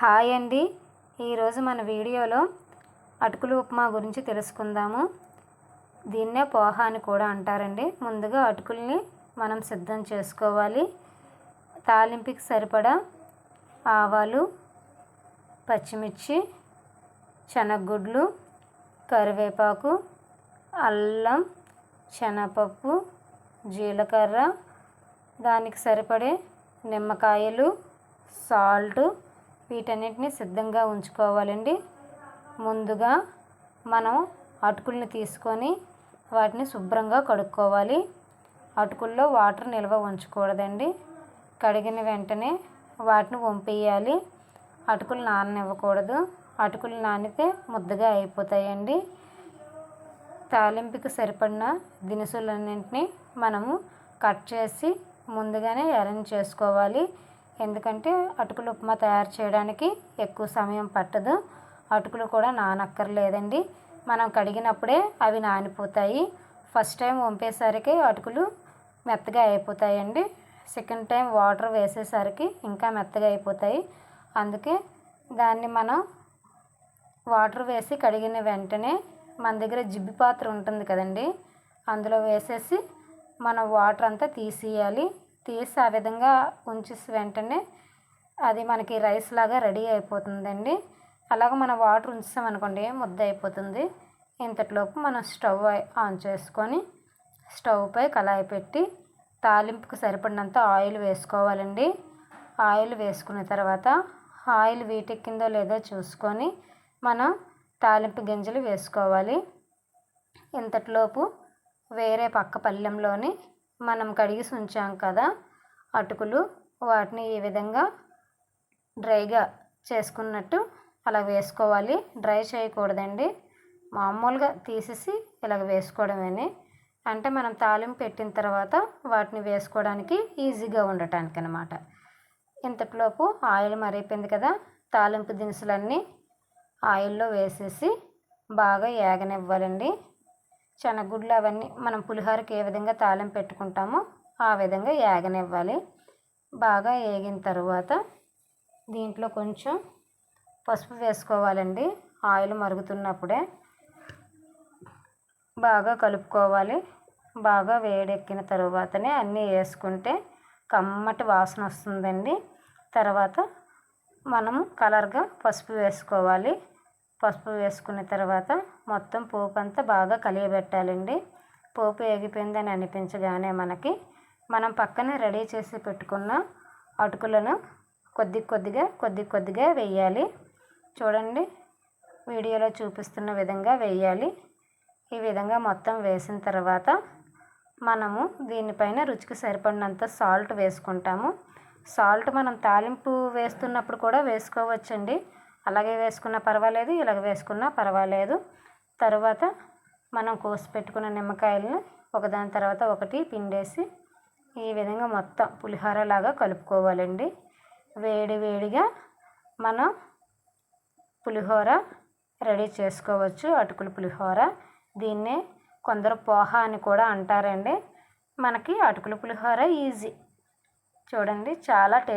Hi అండి. ఈరోజు మన వీడియోలో అటుకులు ఉప్మా గురించి తెలుసుకుందాము. దీన్నే పోహ అని కూడా అంటారండి. ముందుగా అటుకుల్ని మనం సిద్ధం చేసుకోవాలి. తాలింపుకి సరిపడా ఆవాలు పచ్చిమిర్చి శనగగుడ్లు కరివేపాకు అల్లం శనగపప్పు జీలకర్ర దానికి సరిపడే నిమ్మకాయలు సాల్టు వీటన్నిటిని సిద్ధంగా ఉంచుకోవాలండి. ముందుగా మనం అటుకుల్ని తీసుకొని వాటిని శుభ్రంగా కడుక్కోవాలి. అటుకుల్లో వాటర్ నిల్వ ఉంచకూడదండి. కడిగిన వెంటనే వాటిని వంపేయాలి. అటుకులు నాననివ్వకూడదు. అటుకులు నానితే ముద్దగా అయిపోతాయండి. తాలింపుకి సరిపడిన దినుసులన్నింటినీ మనము కట్ చేసి ముందుగానే అరేంజ్ చేసుకోవాలి. ఎందుకంటే అటుకులు ఉప్మా తయారు చేయడానికి ఎక్కువ సమయం పట్టదు. అటుకులు కూడా నానక్కర్లేదండి. మనం కడిగినప్పుడే అవి నానిపోతాయి. ఫస్ట్ టైం వంపేసరికి అటుకులు మెత్తగా అయిపోతాయండి. సెకండ్ టైం వాటర్ వేసేసరికి ఇంకా మెత్తగా అయిపోతాయి. అందుకే దాన్ని మనం వాటర్ వేసి కడిగిన వెంటనే మన దగ్గర జిబ్బి పాత్ర ఉంటుంది కదండి. అందులో వేసేసి మనం వాటర్ అంతా తీసేయాలి. తీసి ఆ విధంగా ఉంచేసి వెంటనే అది మనకి రైస్ లాగా రెడీ అయిపోతుందండి. అలాగ మనం వాటర్ ఉంచామనుకోండి ముద్ద అయిపోతుంది. ఇంతటిలోపు మనం స్టవ్ ఆన్ చేసుకొని స్టవ్పై కళాయి పెట్టి తాలింపుకు సరిపడినంత ఆయిల్ వేసుకోవాలండి. ఆయిల్ వేసుకున్న తర్వాత ఆయిల్ వీటెక్కిందో లేదో చూసుకొని మనం తాలింపు గింజలు వేసుకోవాలి. ఇంతటిలోపు వేరే పక్క పళ్ళెంలోని మనం కడిగి ఉంచాం కదా అటుకులు వాటిని ఈ విధంగా డ్రైగా చేసుకున్నట్టు అలా వేసుకోవాలి. డ్రై చేయకూడదండి. మామూలుగా తీసేసి ఇలాగ వేసుకోవడమే అంటే మనం తాలింపు పెట్టిన తర్వాత వాటిని వేసుకోవడానికి ఈజీగా ఉండటానికి అనమాట ఇంతటిలోపు ఆయిల్ మరిగిపోయింది కదా తాలింపు దినుసులన్నీ ఆయిల్లో వేసేసి బాగా ఏగనివ్వాలండి. శనగుడ్లు అవన్నీ మనం పులిహోరకి ఏ విధంగా తాళం పెట్టుకుంటామో ఆ విధంగా ఏగనివ్వాలి. బాగా ఏగిన తర్వాత దీంట్లో కొంచెం పసుపు వేసుకోవాలండి. ఆయిల్ మరుగుతున్నప్పుడే బాగా కలుపుకోవాలి. బాగా వేడెక్కిన తర్వాతనే అన్నీ వేసుకుంటే కమ్మటి వాసన వస్తుందండి. తర్వాత మనం కలర్గా పసుపు వేసుకోవాలి. పసుపు వేసుకున్న తర్వాత మొత్తం పోపు అంతా బాగా కలియబెట్టాలండి. పోపు ఎగిపోయిందని అనిపించగానే మనకి మనం పక్కన రెడీ చేసి పెట్టుకున్న అటుకులను కొద్ది కొద్దిగా కొద్ది కొద్దిగా వేయాలి. చూడండి వీడియోలో చూపిస్తున్న విధంగా వేయాలి. ఈ విధంగా మొత్తం వేసిన తర్వాత మనము దీనిపైన రుచికి సరిపడినంత సాల్ట్ వేసుకుంటాము. సాల్ట్ మనం తాలింపు వేస్తున్నప్పుడు కూడా వేసుకోవచ్చండి. అలాగే వేసుకున్నా పర్వాలేదు ఇలాగ వేసుకున్నా పర్వాలేదు. తర్వాత మనం కోసి పెట్టుకున్న నిమ్మకాయలను ఒకదాని తర్వాత ఒకటి పిండేసి ఈ విధంగా మొత్తం పులిహోర లాగా కలుపుకోవాలండి. వేడి వేడిగా మనం పులిహోర రెడీ చేసుకోవచ్చు అటుకుల పులిహోర. దీన్నే కొందరు పోహ అని కూడా అంటారండి. మనకి అటుకుల పులిహోర ఈజీ. చూడండి చాలా టేస్ట్